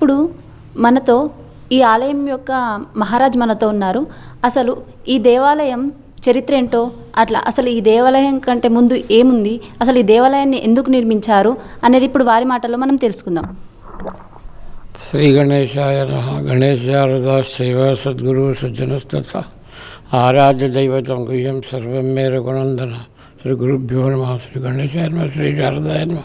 ఇప్పుడు మనతో ఈ ఆలయం యొక్క మహారాజ్ మనతో ఉన్నారు. అసలు ఈ దేవాలయం చరిత్ర ఏంటో అట్లా అసలు ఈ దేవాలయం కంటే ముందు ఏముంది అసలు ఈ దేవాలయాన్ని ఎందుకు నిర్మించారు అనేది ఇప్పుడు వారి మాటల్లో మనం తెలుసుకుందాం. శ్రీ గణేశాయ గణేశారదా గణేశారదాశైవ సద్గురు సజ్జనస్తథ ఆరాధ్య దైవతం గుహ్యం సర్వం మేర గుణందన శ్రీ గురుభ్యో నమ. శ్రీ గణేశాయ నమ. శ్రీ శారదాయ నమ.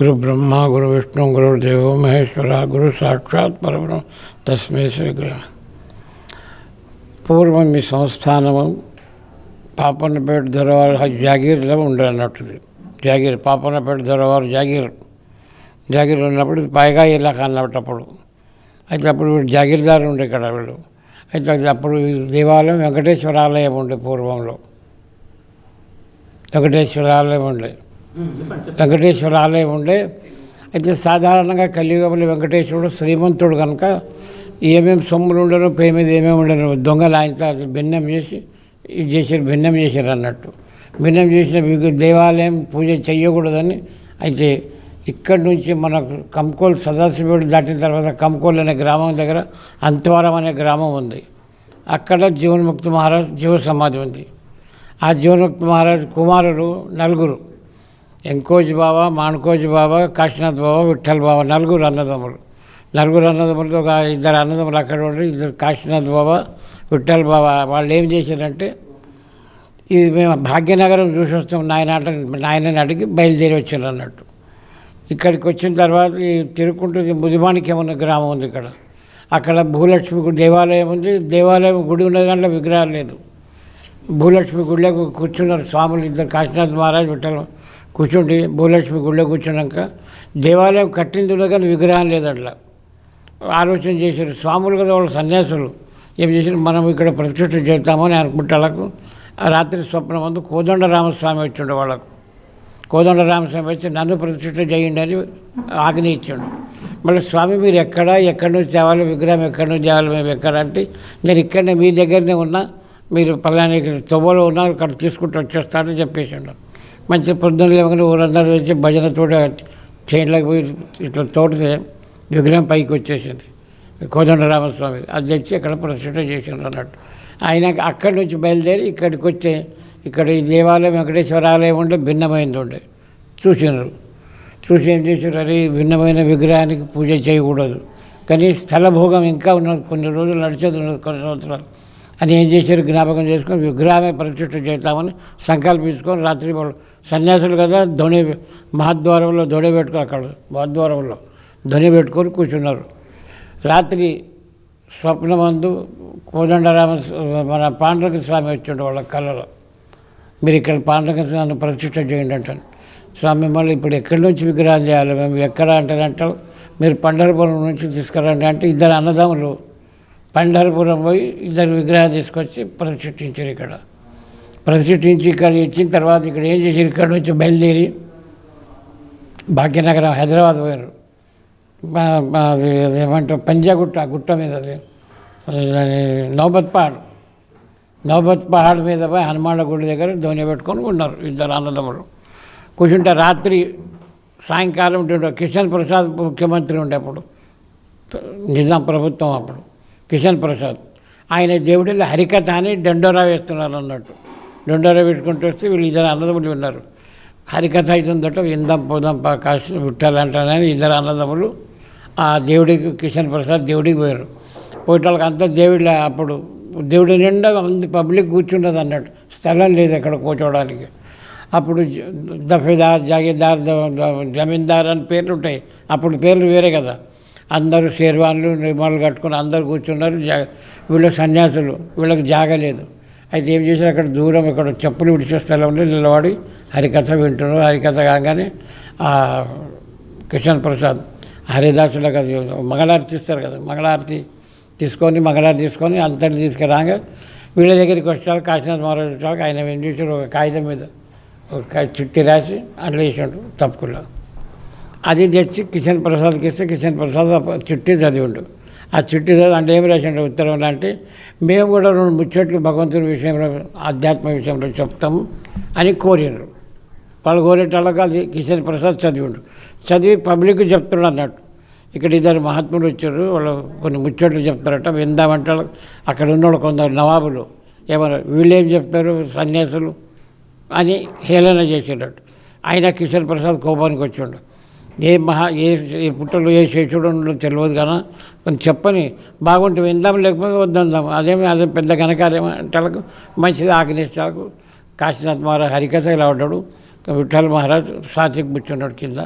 గురు బ్రహ్మ గురు విష్ణు గురుదేవో మహేశ్వర గురు సాక్షాత్ పరబ్రహ్మ తస్మే శ్రీ పూర్వం ఈ సంస్థానము పాపన్నపేట దొరవారు జాగీర్లో ఉండే అన్నట్టుది జాగీర్ పాపన్నపేట దొరవారు జాగీర్. జాగీర్ ఉన్నప్పుడు పైగా ఇలాక అన్నప్పుడు అయితే అప్పుడు వీడు జాగీర్దారు ఉండే ఇక్కడ వీళ్ళు అయితే అప్పుడు దేవాలయం వెంకటేశ్వర ఆలయం ఉండే పూర్వంలో. వెంకటేశ్వర ఆలయం ఉండే. వెంకటేశ్వర ఆలయం ఉండే. అయితే సాధారణంగా కలియుగంలో వెంకటేశ్వరుడు శ్రీమంతుడు కనుక ఏమేమి సొమ్ములు ఉండను పే మీద ఏమేమి ఉండను దొంగలు ఆయన భిన్నం చేసి ఇది చేసారు భిన్నం చేశారు అన్నట్టు. భిన్నం చేసిన దేవాలయం పూజ చేయకూడదని అయితే ఇక్కడి నుంచి మనకు కంకోల్ సదాశివుడు దాటిన తర్వాత కంకోల్ అనే గ్రామం దగ్గర అంతవరం అనే గ్రామం ఉంది. అక్కడ జీవన్ముక్తి మహారాజ్ జీవ సమాధి ఉంది. ఆ జీవన్ముక్తి మహారాజ్ కుమారుడు నలుగురు. ఎంకోజి బాబా మాణకోజి బాబా కాశీనాథ్ బాబా విఠల్ బాబా నలుగురు అన్నదమ్ములు. నలుగురు అన్నదమ్ములతో ఒక ఇద్దరు అన్నదమ్ములు అక్కడ ఉండరు ఇద్దరు కాశీనాథ్ బాబా విఠల్ బావ వాళ్ళు ఏం చేశారంటే ఇది మేము భాగ్యనగరం చూసి వస్తాం నాయన నాయనని అడిగి బయలుదేరి వచ్చారు అన్నట్టు. ఇక్కడికి వచ్చిన తర్వాత ఈ తిరుక్కుంటూ ముదిమాణిక్యం గ్రామం ఉంది ఇక్కడ. అక్కడ భూలక్ష్మి గుడి దేవాలయం ఉంది. దేవాలయం గుడి ఉన్న దాంట్లో విగ్రహాలు లేదు. భూలక్ష్మి గుడిలో కూర్చున్నారు స్వాములు ఇద్దరు కాశీనాథ్ మహారాజ్ విఠల కూర్చుండి భూలక్ష్మి గుడిలో కూర్చున్నాక దేవాలయం కట్టింది కానీ విగ్రహం లేదు అట్లా ఆలోచన చేశారు. స్వాములు కదా వాళ్ళు సన్యాసులు. ఏం చేశారు? మనం ఇక్కడ ప్రతిష్ఠ చేద్దామని అనుకుంటే వాళ్ళకు రాత్రి స్వప్నం ముందు కోదండ రామస్వామి వచ్చిండు వాళ్ళకు. కోదండ రామస్వామి వచ్చి నన్ను ప్రతిష్ఠ చేయండి అని ఆజ్ఞ ఇచ్చాడు. మళ్ళీ స్వామి మీరు ఎక్కడ? ఎక్కడి నుంచి తేవాలి విగ్రహం ఎక్కడి నుంచి తేవాలి మేము ఎక్కడ అంటే నేను ఇక్కడనే మీ దగ్గరనే ఉన్నా మీరు పలానా తొవ్వలో ఉన్నారు అక్కడ తీసుకుంటూ వచ్చేస్తారని చెప్పేసిండు మంచి పొద్దున్న లేవగానే ఊరందరూ వచ్చి భజనతో చైన్లోకి పోయి ఇట్లా తోటితే విగ్రహం పైకి వచ్చేసింది. కోదండ రామస్వామి అది తెచ్చి అక్కడ ప్రతిష్ఠ చేసిండ్రు అన్నట్టు. ఆయన అక్కడి నుంచి బయలుదేరి ఇక్కడికి వచ్చి ఇక్కడ ఈ దేవాలయం వెంకటేశ్వర ఆలయం ఉండే భిన్నమైంది ఉండే. చూసినారు చూసి ఏం చేశారు అరే భిన్నమైన విగ్రహానికి పూజ చేయకూడదు. కానీ స్థల భోగం ఇంకా ఉన్నది కొన్ని రోజులు నడిచేది ఉన్నది కొన్ని సంవత్సరాలు. అని ఏం చేశారు? జ్ఞాపకం చేసుకొని విగ్రహమే ప్రతిష్ట చేద్దామని సంకల్పించుకొని రాత్రి వాళ్ళు సన్యాసులు కదా ధ్వని మహాద్వారంలో ధ్వని పెట్టుకో అక్కడ మహాద్వారంలో ధ్వని పెట్టుకొని కూర్చున్నారు. రాత్రి స్వప్నమందు కోదండరామ మన పాండురంగ స్వామి వచ్చిండు వాళ్ళ కళ్ళలో. మీరు ఇక్కడ పాండురంగ స్వామిని ప్రతిష్ట చేయండి అంటాను. స్వామి మళ్ళీ ఇప్పుడు ఎక్కడి నుంచి విగ్రహం చేయాలి? మేము ఎక్కడ అంటారంటారు మీరు పండరపురం నుంచి తీసుకురండి అంటే ఇద్దరు అన్నదమ్ములు పండరపురం పోయి ఇద్దరు విగ్రహం తీసుకొచ్చి ప్రతిష్ఠించారు ఇక్కడ. ప్రతిష్ఠించి ఇక్కడ ఇచ్చిన తర్వాత ఇక్కడ ఏం చేశారు? ఇక్కడ నుంచి బయలుదేరి భాగ్యనగరం హైదరాబాద్ పోయారు. అది ఏమంటారు? పంజాగుట్ట గుట్ట మీద అది. నౌబత్ పహాడ్ నౌబత్ పహాడ్ మీద పోయి హనుమాన గుడి దగ్గర ధ్వని పెట్టుకొని ఉన్నారు ఇద్దరు అన్నదమ్ములు. కూర్చుంటే రాత్రి సాయంకాలం ఉంటుండే. కిషన్ ప్రసాద్ ముఖ్యమంత్రి ఉండే అప్పుడు. నిజాం ప్రభుత్వం అప్పుడు. కిషన్ ప్రసాద్. ఆయన దేవుడిలో హరికథ అని దండోరా వేస్తున్నారు అన్నట్టు. దండోరా పెట్టుకుంటూ వస్తే వీళ్ళు ఇద్దరు అన్నదమ్ములు ఉన్నారు. హరికథ అవుతుందట ఇందాం పోదాం కాశీ పుట్టాలంటానని ఇద్దరు అన్నదమ్ములు. ఆ దేవుడికి కిషన్ ప్రసాద్ దేవుడికి పోయారు. పోయేటోళ్ళకి అంతా దేవుళ్ళ అప్పుడు. దేవుడి నిండా అంత పబ్లిక్ కూర్చుండదు అన్నట్టు. స్థలం లేదు అక్కడ కూర్చోవడానికి. అప్పుడు దఫేదార్ జాగీర్దార్ జమీందార్ అని పేర్లు ఉంటాయి. అప్పుడు పేర్లు వేరే కదా. అందరూ షేర్వాన్లు నిర్మాలు కట్టుకొని అందరు కూర్చున్నారు. జా వీళ్ళు సన్యాసులు వీళ్ళకి జాగలేదు. అయితే ఏం చేశారు? అక్కడ దూరం ఇక్కడ చెప్పులు విడిచే స్థలంలో నిలబడి హరికథ వింటున్నారు. హరికథ కాగానే కిషన్ ప్రసాద్ హరిదాసులకు అది మంగళారతి ఇస్తారు కదా మంగళారతి తీసుకొని మంగళారతి తీసుకొని అంతటి తీసుకురాగా వీళ్ళ దగ్గరికి వచ్చాక కాశీనాథ్ మహారాజు వచ్చాక ఆయన ఏం చేశారు ఒక కాగితం మీద ఒక చిట్టి రాసి అట్లా వేసాడు తప్పుకుల్లో అది తెచ్చి కిషన్ ప్రసాద్కి ఇస్తే కిషన్ ప్రసాద్ చుట్టి చిట్టి చదివిండు. ఆ చిట్టి అంటే ఏం రాసిండు ఉత్తరం అంటే మేము కూడా రెండు ముచ్చట్లు భగవంతుని విషయంలో ఆధ్యాత్మ విషయంలో చెప్తాము అని కోరినారు. వాళ్ళు కోరేటళ్ళకి అది కిషన్ ప్రసాద్ చదివిండు. చదివి పబ్లిక్ చెప్తున్నాడు అన్నట్టు. ఇక్కడ ఇద్దరు మహాత్ములు వచ్చారు వాళ్ళు కొన్ని ముచ్చట్లు చెప్తారట విందామంటే అక్కడ ఉన్నోడు కొందరు నవాబులు ఏమన్నారు వీళ్ళేం చెప్తారు సన్యాసులు అని హేళన చేసేటట్టు. ఆయన కిషన్ ప్రసాద్ కోపానికి వచ్చిండు. ఏ మహా ఏ ఏ ఏ శేషుడు ఉండో తెలియదు కదా. కొంచెం చెప్పని బాగుంటే విందాం లేకపోతే వద్దందాం. అదేమి అదే పెద్ద ఘనకార్యం మంచిది ఆగ్నేశాలకు కాశీనాథ్ మహారాజ్ హరికథ ఇలా ఉన్నాడు విఠల్ మహారాజ్ సాత్విక్ కూర్చున్నాడు కింద.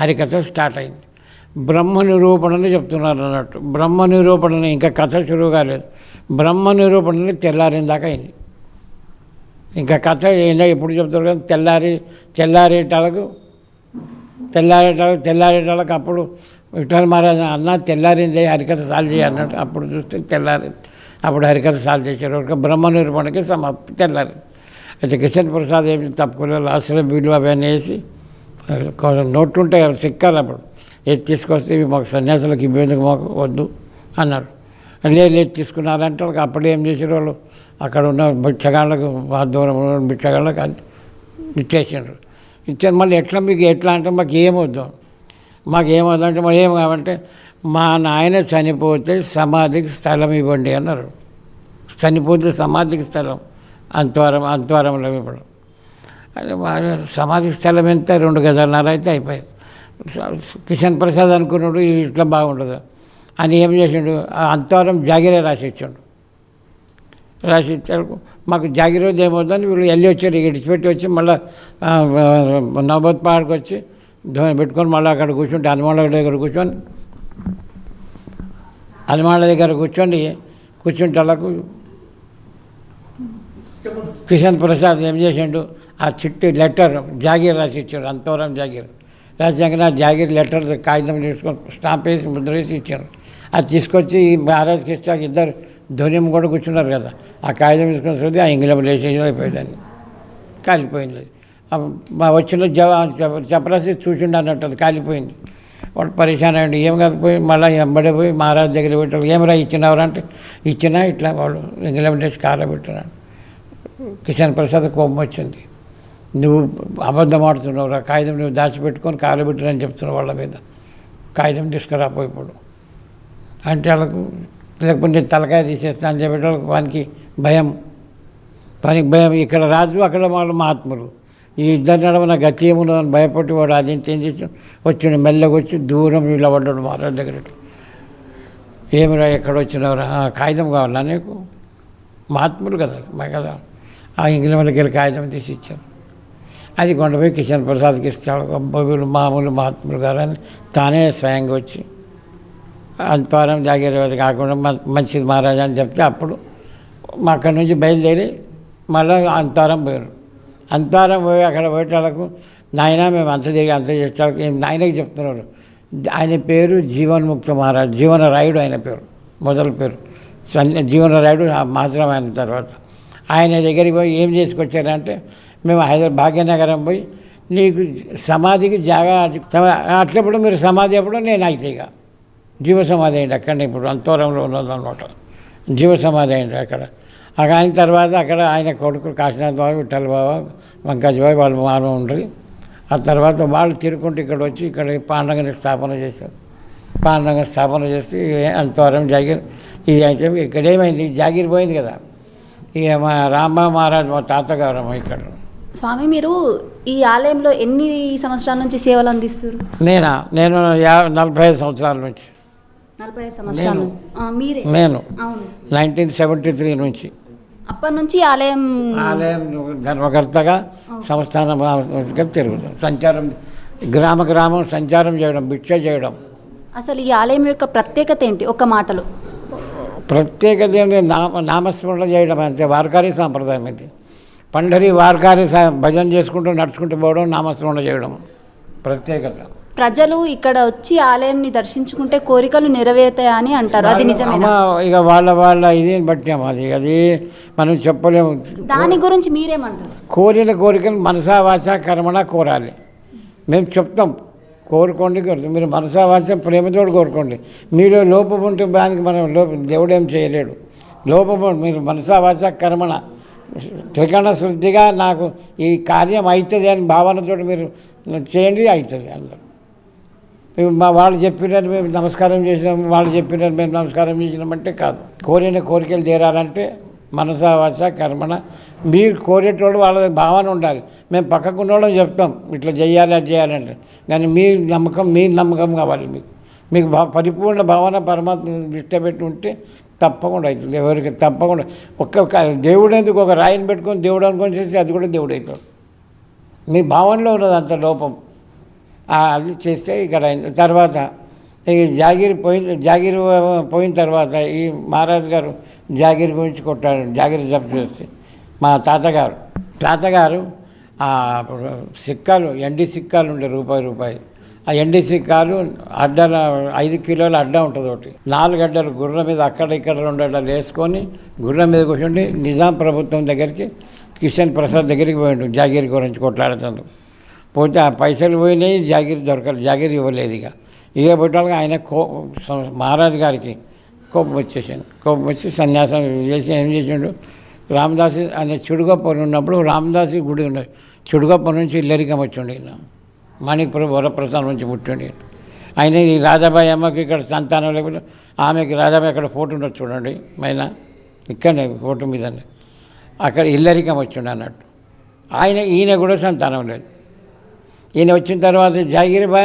హరికథ స్టార్ట్ అయింది. బ్రహ్మ నిరూపణని చెప్తున్నారు అన్నట్టు. బ్రహ్మ నిరూపణని ఇంకా కథ షురువు కాలేదు. బ్రహ్మ నిరూపణని తెల్లారిన దాకా అయింది. ఇంకా కథ ఏందో ఎప్పుడు చెప్తారు కానీ తెల్లారి తెల్లారేటాలకు తెల్లారేట తెల్లారేటాలకు అప్పుడు విఠల్ మహారాజ్ అన్న తెల్లారింది హరికథ సాల్వ్ చేయి అన్నట్టు అప్పుడు చూస్తే తెల్లారింది అప్పుడు హరికథ సాల్వ్ చేశారు. ఒక బ్రహ్మ నిరూపణకి సమాప్తి తెల్లారింది అయితే కిషన్ ప్రసాద్ ఏమి తప్పుకోలేదు. లాస్ట్లో బిల్లు అవన్నీ వేసి కొంచెం నోట్లు ఉంటాయి కదా సిక్కాలి అప్పుడు. ఏది తీసుకొస్తే ఇవి మాకు సన్యాసులకు ఇబ్బందికి మాకు వద్దు అన్నారు. లేదు లేదు తీసుకున్నారంటే వాళ్ళకి అప్పుడు ఏం చేసారు వాళ్ళు అక్కడ ఉన్న బిచ్చగాళ్ళకు మా దూరం ఉన్న బిచ్చగాళ్ళకి అన్ని ఇచ్చాను. ఇచ్చారు మళ్ళీ ఎట్లా మీకు ఎట్లా అంటే మాకు ఏమొద్దు మాకు ఏమొద్దు అంటే మరి ఏం కావంటే మా నాయన చనిపోతే సమాధికి స్థలం ఇవ్వండి అన్నారు. చనిపోతే సమాధికి స్థలం. అంతవరం అంతవరంలో ఇప్పుడు అదే మా సమాధి స్థలం ఎంత? రెండు గజాలన్నర అయితే అయిపోయింది. కిషన్ ప్రసాద్ అనుకున్నాడు ఇట్లా బాగుండదు అని ఏం చేసిండు? ఆ అంతవరం జాగిరే రాసి ఇచ్చాడు రాసి ఇచ్చారు మాకు జాగిరోజు ఏమవుతుందని వీళ్ళు వెళ్ళి వచ్చారు ఇడిచిపెట్టి వచ్చి మళ్ళీ నవబత్ పహాడ్కి వచ్చి ధోని పెట్టుకొని మళ్ళీ అక్కడ కూర్చుంటే హనుమాన్ దగ్గర కూర్చొని హనుమాన్ దగ్గర కూర్చొని కూర్చుంటే వాళ్ళకు కిషన్ ప్రసాద్ ఏం చేసిండు? ఆ చిట్టి లెటర్ జాగీర్ రాసి ఇచ్చాడు అంతవరం జాగీర్. రాసాక నా జాగీర్ లెటర్ కాగితం తీసుకొని స్టాంప్ వేసి ముద్ర వేసి ఇచ్చారు. అది తీసుకొచ్చి మహారాజ్ మహారాజ్కి ఇద్దరు ధ్వనిం కూడా కూర్చున్నారు కదా. ఆ కాగితం తీసుకొని చూస్తే ఆ ఇంగ్లం లేచేసి అయిపోయాడని. కాలిపోయింది. మా వచ్చిన జవాన్ చెప్పరాసి చూసిండు అన్నట్టు అది కాలిపోయింది. వాడు పరిశాన్ అయ్యండి. ఏం కాకపోయి మళ్ళీ ఎంబడే పోయి మహారాజ్ దగ్గర పెట్టారు ఏమరా ఇచ్చినవరు అంటే ఇచ్చినా ఇట్లా వాళ్ళు ఇంగ్లం లేచి కారబెట్టినాడు కిషన్ ప్రసాద్ కోపం వచ్చింది. నువ్వు అబద్ధం ఆడుతున్నావురా కాగితం నువ్వు దాచిపెట్టుకొని కాలబెట్టినని చెప్తున్నావు వాళ్ళ మీద. కాగితం తీసుకురాపోయిపోడు అంటే వాళ్ళకు లేకపోతే తలకాయ తీసేస్తా అని చెప్పేట వానికి భయం. వానికి భయం. ఇక్కడ రాజు అక్కడ వాళ్ళు మహాత్ములు. ఈ ఇద్దరు నడవన గతి ఏముండదు అని భయపడి వాడు అది ఏం చేసి వచ్చిండు మెల్లగా వచ్చి దూరం ఇలా పడ్డాడు మహారాజు దగ్గర. ఏమిరా ఎక్కడ వచ్చినవరా? "ఆ, కాగితం కావాలా నీకు? మహాత్ములు కదా మా కదా. ఆ ఇంగ్లండ్కి వెళ్ళి కాగితం తీసి ఇచ్చారు. అది కొండపోయి కిషన్ ప్రసాద్కి ఇస్తాడు. వీళ్ళు మామూలు మహాత్ములు గారు అని తానే స్వయంగా వచ్చి అంతవారం జాగీరవాది కాకుండా మ- మంచిది మహారాజా అని చెప్తే అప్పుడు మా అక్కడి నుంచి బయలుదేరి మళ్ళీ అంతారం పోయారు. అంతవారం పోయి అక్కడ పోయేటాలకు నాయన మేము అంత తిరిగి అంత చేసేటాలకు నాయనకి చెప్తున్నారు. ఆయన పేరు జీవన్ముక్త మహారాజ్ జీవన రాయుడు ఆయన పేరు మొదల పేరు. జీవన రాయుడు మాత్రం ఆయన తర్వాత. ఆయన దగ్గరికి పోయి ఏం చేసుకొచ్చారంటే మేము హైదరాబాద్ భాగ్యనగరం పోయి నీకు సమాధికి జాగా అట్లప్పుడు మీరు సమాధి అప్పుడు నేను అయితే ఇక. జీవ సమాధి అయింది అక్కడ ఇప్పుడు అంతవరంలో ఉన్నదన్నమాట జీవ సమాధి అయింది అక్కడ. అక్కడ అయిన తర్వాత అక్కడ ఆయన కొడుకు కాశీనాథ్ బాబు విఠల్ బాబు వంకాజ్ బాబు వాళ్ళు మానవ ఉండ్రి. ఆ తర్వాత వాళ్ళు తిరుక్కుంటూ ఇక్కడ వచ్చి ఇక్కడ పాండగని స్థాపన చేశారు. పాండగ స్థాపన చేసి అంతవరం జాగిర్ ఇది అయితే ఇక్కడ ఏమైంది? జాగిర్ పోయింది కదా. ఇక మా రాంబా మహారాజ్ మా తాతగారు ఇక్కడ. స్వామి మీరు ఈ ఆలయంలో ఎన్ని సంవత్సరాల నుంచి సేవలు అందిస్తారు నేనా? నేను నలభై ఐదు సంవత్సరాల నుంచి. నలభై ఐదు సంవత్సరాలు. నేను. మీరే. నైన్టీన్ సెవెంటీ త్రీ నుంచి. అప్పటి నుంచి ఆలయం ఆలయం ధర్మకర్తగా సంస్థానంగా తిరుగుతాం సంచారం గ్రామ గ్రామం సంచారం చేయడం భిక్ష చేయడం. అసలు ఈ ఆలయం యొక్క ప్రత్యేకత ఏంటి? ఒక మాటలో. ప్రత్యేకత ఏంటి? నామ నామస్మరణ చేయడం అంతే వార్కారి సాంప్రదాయం ఇది. పండరి వార్కారి భజన చేసుకుంటూ నడుచుకుంటూ పోవడం నామస్మరణ చేయడం ప్రత్యేకత. ప్రజలు ఇక్కడ వచ్చి ఆలయంని దర్శించుకుంటే కోరికలు నెరవేరుతాయా అని అంటారు. అది నిజమేనా? అమ్మ, ఇక వాళ్ళ వాళ్ళ ఇది బట్టాం అది అది మనం చెప్పలేము. దాని గురించి మీరేమంటారు? కోరిన కోరికలు మనసా వాచ కర్మణ కోరాలి. మేము చెప్తాం కోరుకోండి కోరు- మీరు మనసా వాచ ప్రేమతోడు కోరుకోండి. మీలో లోపం ఉంటే దానికి మనం లోపం దేవుడు ఏం చేయలేడు. లోపం ఉం- మీరు మనసా వాచ కర్మణ త్రికరణ శుద్ధిగా నాకు ఈ కార్యం అవుతుంది అని భావనతో మీరు చేయండి అవుతుంది అందరు. మా వాళ్ళు చెప్పినారు మేము నమస్కారం చేసినాం వాళ్ళు చెప్పినారు మేము నమస్కారం చేసినామంటే కాదు. కోరిన కోరికలు తీరాలంటే మనస కర్మణ. మీరు కోరేటోళ్ళు వాళ్ళ భావన ఉండాలి. మేము పక్కకున్న వాళ్ళకి చెప్తాం ఇట్లా చేయాలి అది చేయాలంటే కానీ మీ నమ్మకం మీ నమ్మకం కావాలి మీకు. మీకు భా పరిపూర్ణ భావన పరమాత్మ దృష్టి పెట్టి ఉంటే తప్పకుండా అవుతుంది. ఎవరికి తప్పకుండా. ఒక్క దేవుడు ఎందుకు ఒక రాయిని పెట్టుకొని దేవుడు అనుకొని చేసి అది కూడా దేవుడు అవుతాడు. మీ భావనలో ఉన్నది అంత లోపం. అది చేస్తే ఇక్కడ తర్వాత ఇక జాగిరి పోయిన జాగిరి పోయిన తర్వాత ఈ మహారాజు గారు జాగిరి గురించి కొట్టారు జాగిరి జప్తు చేస్తే. మా తాతగారు తాతగారు సిక్కాలు ఎండి సిక్కాలు ఉండే రూపాయి రూపాయి. ఆ ఎండి సిక్కాలు అడ్డల ఐదు కిలోల అడ్డ ఉంటుంది ఒకటి. నాలుగు అడ్డలు గుర్రం మీద అక్కడ ఇక్కడ రెండు అడ్డలు వేసుకొని గుర్రం మీద కూర్చుండి నిజాం ప్రభుత్వం దగ్గరికి కిషన్ ప్రసాద్ దగ్గరికి పోయిండు జాగీర్ గురించి కొట్లాడుతుంది పోతే ఆ పైసలు పోయినాయి జాగీర్ దొరకలేదు జాగీర్ ఇవ్వలేదు ఇక. ఇక పెట్టాలి ఆయన కో మహారాజు గారికి కోపం వచ్చేసాను కోపం వచ్చి సన్యాసం చేసి ఏం చేసిండు? రామదాసు అనే చుడుగప్పని ఉన్నప్పుడు రామదాసు గుడి ఉన్నది చుడుగప్ప నుంచి ఇల్లరికం వచ్చిండు ఈయన. మాణిక్పురం వరప్రసాద్ నుంచి పుట్టిండే ఆయన ఈ రాధాబాయి అమ్మకి ఇక్కడ సంతానం లేకపోతే ఆమెకి రాధాబాయి అక్కడ ఫోటో ఉండదు చూడండి మైనా ఇక్కడనే ఫోటో మీదనే. అక్కడ ఇల్లరికం వచ్చిండు అన్నట్టు. ఆయన ఈయన కూడా సంతానం లేదు. ఈయన వచ్చిన తర్వాత జాగిరిబా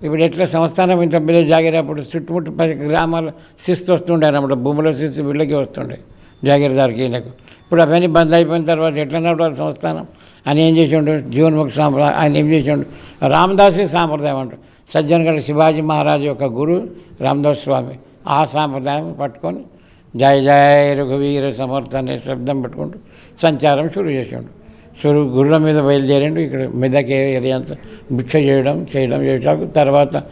ఇప్పుడు ఎట్లా సంస్థానం ఇంత మీద జాగిరి అప్పుడు చుట్టుముట్టు పది గ్రామాలు శిస్తు వస్తుండే అన్నమాట భూముల శిస్తు వీళ్ళకి వస్తుండే జాగిరిదారికి ఈయనకు. ఇప్పుడు అవన్నీ బంద్ అయిపోయిన తర్వాత ఎట్లా నడవాలి సంస్థానం? ఆయన ఏం చేసిండు? జీవన్ముఖ సాంప్రదాయం ఆయన ఏం చేసిండు? రామదాసి సాంప్రదాయం అంటారు. సజ్జనగడ శివాజీ మహారాజు యొక్క గురు రామదాస్ స్వామి ఆ సాంప్రదాయం పట్టుకొని జయ జయ రఘువీర సమర్థ అనే శబ్దం పెట్టుకుంటూ సంచారం షురు చేసిండు. షురు గుర్రం మీద బయలుదేరిండు. ఇక్కడ మెదక్ ఏరియా అంతా భిక్ష చేయడం చేయడం చేయడం. తర్వాత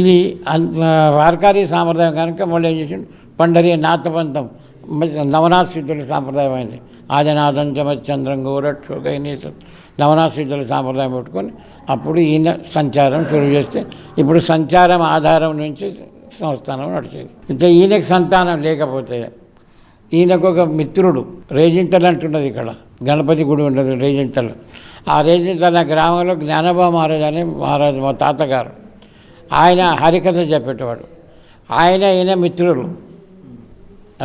ఇది అంత వార్కారీ సాంప్రదాయం కనుక మళ్ళీ ఏం చేసిండు? పండరి నాథపంతం నవనాథ సాంప్రదాయం అయింది. ఆదినాథం చమచంద్రం గోరట్ శోకైనీసం నవనాథ సాంప్రదాయం పెట్టుకొని అప్పుడు ఈయన సంచారం షురు చేస్తే ఇప్పుడు సంచారం ఆధారం నుంచి సంస్థానం నడిచేది. అయితే ఈయనకి సంతానం లేకపోతే ఈయనకు ఒక మిత్రుడు రేజింటల్ అంటున్నది ఇక్కడ. గణపతి గుడి ఉన్నది రేజింటల్. ఆ రేజింటల్ గ్రామంలో జ్ఞానబా మహారాజ్ అని మహారాజు మా తాతగారు. ఆయన హరికథ చెప్పేటవాడు. ఆయన ఈయన మిత్రులు.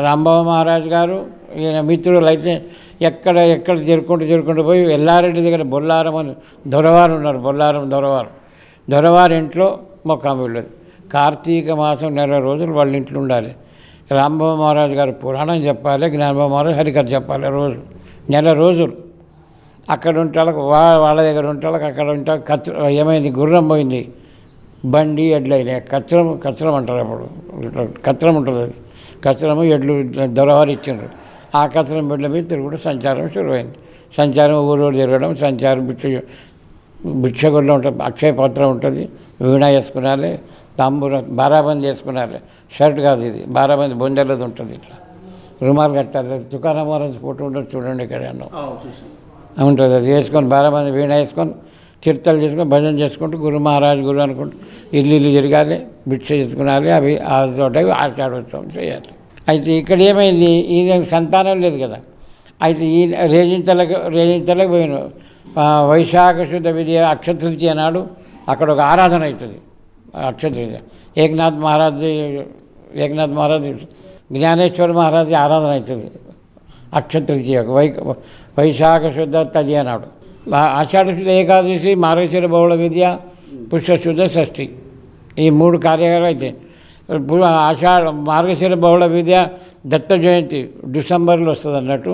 రాంబాబు మహారాజు గారు ఈయన మిత్రులు అయితే ఎక్కడ ఎక్కడ చేరుకుంటూ చేరుకుంటూ పోయి ఎల్లారెడ్డి దగ్గర బొల్లారం అని దొరవారు ఉన్నారు. బొల్లారం దొరవారు. దొరవారి ఇంట్లో మొక్కం వెళ్ళదు. కార్తీక మాసం నెల రోజులు వాళ్ళ ఇంట్లో ఉండాలి. రాంబాబు మహారాజు గారు పురాణం చెప్పాలి జ్ఞానబాబు మహారాజు హరికథ చెప్పాలి రోజు నెల రోజులు. అక్కడ ఉంటాళ్ళకు వా వాళ్ళ దగ్గర ఉంటాళ్ళకి అక్కడ ఉంటా కచ్చ ఏమైంది గుర్రం పోయింది. బండి ఎడ్లు అయినాయి. కచ్చరం కచ్చరం అంటారు అప్పుడు. కచ్చరం ఉంటుంది అది. కచ్చరము ఎడ్లు దొరవారు ఇచ్చిండ్రు. ఆ కచ్చరం బిడ్డ మీద తిరుగుడు సంచారం శురువైంది. సంచారం ఊరూరు తిరగడం సంచారం బిచ్చ భిక్షగుల్లో ఉంటుంది అక్షయ పాత్ర ఉంటుంది. వీణ వేసుకునాలి తాంబూర బారాబంది వేసుకునాలి షర్ట్ కాదు ఇది. బారాబంది బొందెలది ఉంటుంది ఇట్లా. రుమాలు కట్టాలి. తుకారాం మహారాజ్ ఫోటో ఉంటుంది చూడండి ఇక్కడ ఉంటుంది. అది వేసుకొని బారాబంది వీణ వేసుకొని చిరుతలు చేసుకొని భజన చేసుకుంటూ గురు మహారాజ్ గురు అనుకుంటూ ఇల్లు ఇల్లు తిరగాలి భిక్ష చేసుకునాలి అవి ఆ తోట ఆషాఢోత్సవం చేయాలి. అయితే ఇక్కడ ఏమైంది? ఈయన సంతానం లేదు కదా. అయితే ఈ రేజింతలకు రేజింతలకు పోయిన వైశాఖ శుద్ధ విద్య అక్షతృతి అన్నాడు అక్కడ ఒక ఆరాధన అవుతుంది. అక్షతృతి ఏకనాథ్ మహారాజ్ ఏకనాథ్ మహారాజ్ జ్ఞానేశ్వర మహారాజ్ ఆరాధన అవుతుంది. అక్షతృతీయ వై వైశాఖ శుద్ధ తది అన్నాడు. ఆషాఢ శుద్ధ ఏకాదశి మార్గశిర బహుళ విద్య పుష్పశుద్ధ షష్ఠి. ఈ మూడు కార్యాలు అయితే ఆషాఢ మార్గశిర బహుళ విద్య దత్త జయంతి డిసెంబర్లో వస్తుంది అన్నట్టు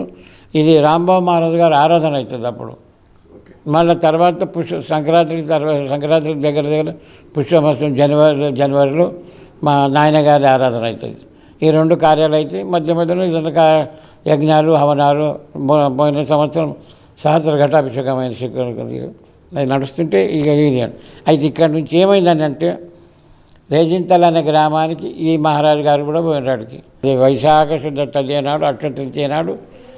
ఇది రాంబాబు మహారాజు గారు ఆరాధన అవుతుంది అప్పుడు. మళ్ళీ తర్వాత పుష్ప సంక్రాంతికి తర్వాత సంక్రాంతికి దగ్గర దగ్గర పుష్పమాసం జనవరి జనవరిలో మా నాయనగారి ఆరాధన అవుతుంది. ఈ రెండు కార్యాలు అయితే మధ్య మధ్యలో ఇదంతా యజ్ఞాలు హవనాలు పోయిన సంవత్సరం సహస్ర ఘటాభిషేకమైన శిఖరం అది నడుస్తుంటే ఇక ఇది. అయితే ఇక్కడ నుంచి ఏమైందని అంటే రేజింతల్ అనే గ్రామానికి ఈ మహారాజు గారు కూడా పోయినాడికి వైశాఖ శుద్ధ తల్లి నాడు అక్షతృతి నాడు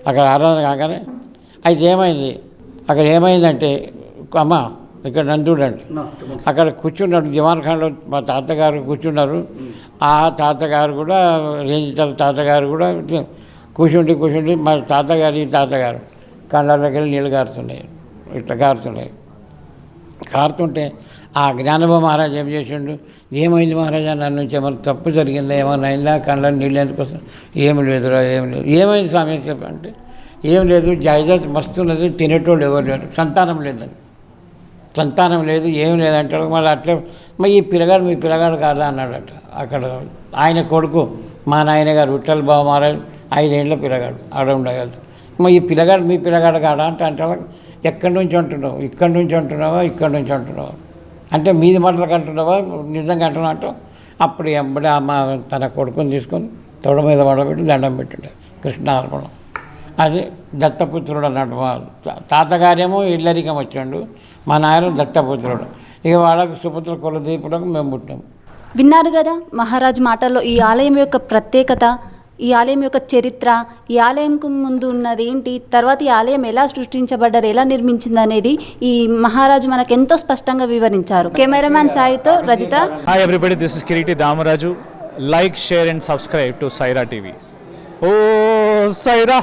అక్కడ ఆరాధన కాగానే. అయితే ఏమైంది? అక్కడ ఏమైందంటే అమ్మ ఇక్కడ నన్ను చూడండి. అక్కడ కూర్చున్నాడు దివాన్ ఖాన్లో మా తాతగారు కూర్చున్నారు. ఆ తాతగారు కూడా రేజింతల తాతగారు కూడా ఇట్లా కూర్చుండి కూర్చుండి మా తాతగారు ఈ తాతగారు కళ్ళ దగ్గర నీళ్ళు కారుతున్నాయి ఇట్లా కారుతున్నాయి కారుతుంటే ఆ జ్ఞానబ మహారాజ్ ఏం చేసిండు? ఏమైంది మహారాజా? నన్ను నుంచి ఏమైనా తప్పు జరిగిందా? ఏమైనా అయిందా? కళ్ళ నీళ్ళు ఎందుకు వస్తుంది ఏమి లేదురా ఏమి లేదు. ఏమైంది స్వామి చెప్పంటే ఏం లేదు జాయిదాత్ మస్తు ఉన్నది తినేటోళ్ళు ఎవరు లేరు. సంతానం లేదని సంతానం లేదు ఏం లేదంటాడు మళ్ళీ అట్లే మరి ఈ పిల్లగాడు మీ పిల్లగాడు కాదా? అన్నాడట. అక్కడ ఆయన కొడుకు మా నాయన గారు విఠల్ బాబు మహారాజ్ ఐదేళ్ళ పిల్లగాడు ఆడ ఉండగలదు మరి ఈ పిల్లగాడు మీ పిల్లగాడు కాదా? అంటే అంటే ఎక్కడి నుంచి అంటున్నావు? ఇక్కడి నుంచి అంటున్నావా? ఇక్కడి నుంచి అంటున్నావా? అంటే మీది మాటలకు అంటున్నావా? నిజంగా అంటున్నావు అంటావు? అప్పుడు ఎంబడి అమ్మ తన కొడుకుని తీసుకొని తొడ మీద పడబెట్టి దండం పెట్టాడు కృష్ణార్పణం. అది దత్తపుత్రుడు అన్నట్టు మా తాతగారేమో ఇల్లరికం వచ్చాడు మా నాయన దత్తపుత్రుడు ఇక వాళ్ళకి సుపుత్ర కుల దీపులకు మేము పుట్టాము విన్నారు కదా మహారాజ్ మాటల్లో ఈ ఆలయం యొక్క ప్రత్యేకత ఈ ఆలయం యొక్క చరిత్ర ఈ ఆలయంకు ముందు ఉన్నది ఏంటి తర్వాత ఈ ఆలయం ఎలా సృష్టించబడ్డారు ఎలా నిర్మించింది అనేది ఈ మహారాజు మనకు ఎంతో స్పష్టంగా వివరించారు cameraman సాయితో Rajitha Hi everybody, this is Kiriti Damaraju. Like, share and subscribe to Saira TV. Oh, Saira!